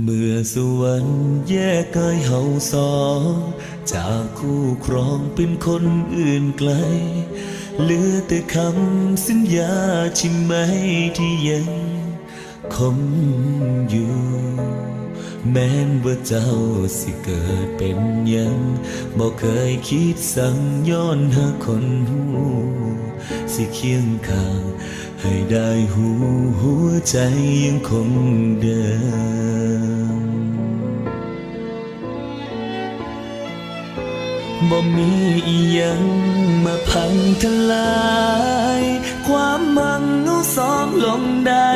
เมื่อสวรรค์แยกกายเฮาสองจากคู่ครองเป็นคนอื่นไกล เหลือแต่คำสัญญาใช่ไหมที่ยังคงอยู่ แม้นว่าเจ้าสิเกิดเป็นยังบอกเคยคิดสั่งย้อนหาคนหูสิเคียงข้าง ให้ได้หูหัวใจยังคงเดิมบ่มีอีหยังมาพังทลาย ความมังเอาสองลงได้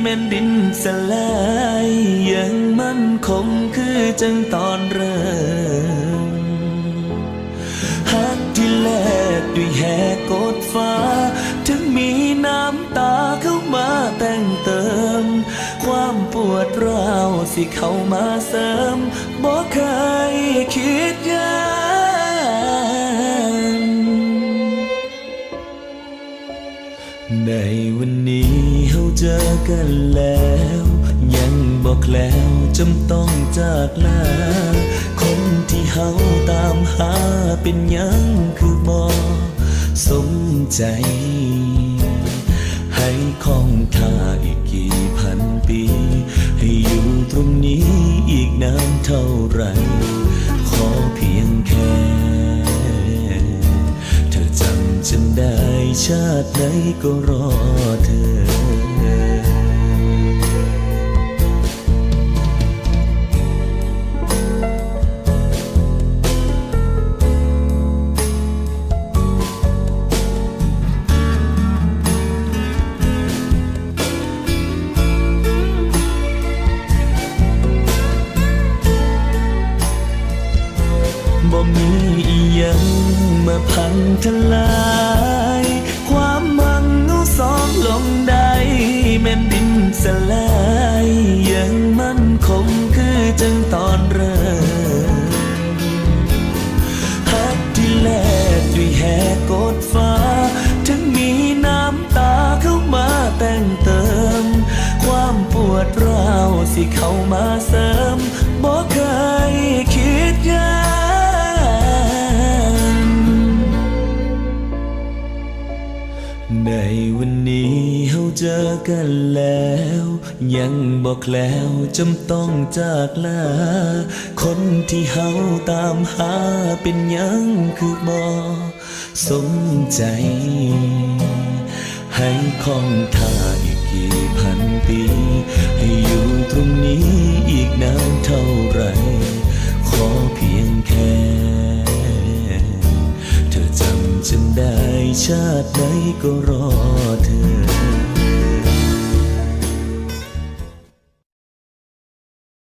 แม่นดินสลายยังมั่นคงคือจังตอนเริ่มฮักที่แลกด้วยแหกกดฟ้า สิเข้ามาเสริมบ่เคยคิดยานในวันนี้เฮาเจอกันแล้ว ยังบอกแล้วจำต้องจากลาคนที่เฮาตามหาเป็นยังคือบ่สมใจ ให้คองท่าอีกกี่พันปี ไร ขอเพียงแค่ เธอจำฉันได้ชาติไหนก็รอเธอ ยังมาพังทลาย ความมังเอาสองลงได้แม่นดินสลายยังมั่นคงคือจังตอนเริ่มฮักที่แลกด้วยแหกกดฟ้า ถึงมีน้ำตาเข้ามาแต่งเติม ความปวดร้าวสิเข้ามาเสริม เจอกันแล้ว ยังบอกแล้วจำต้องจากลา คนที่เฮาตามหาเป็นยังคือบ่สมใจ ให้คองท่าอีกกี่พันปี ให้อยู่ตรงนี้อีกนานเท่าไหรขอเพียงแค่เธอจำฉันได้ชาติไหนก็รอเธอ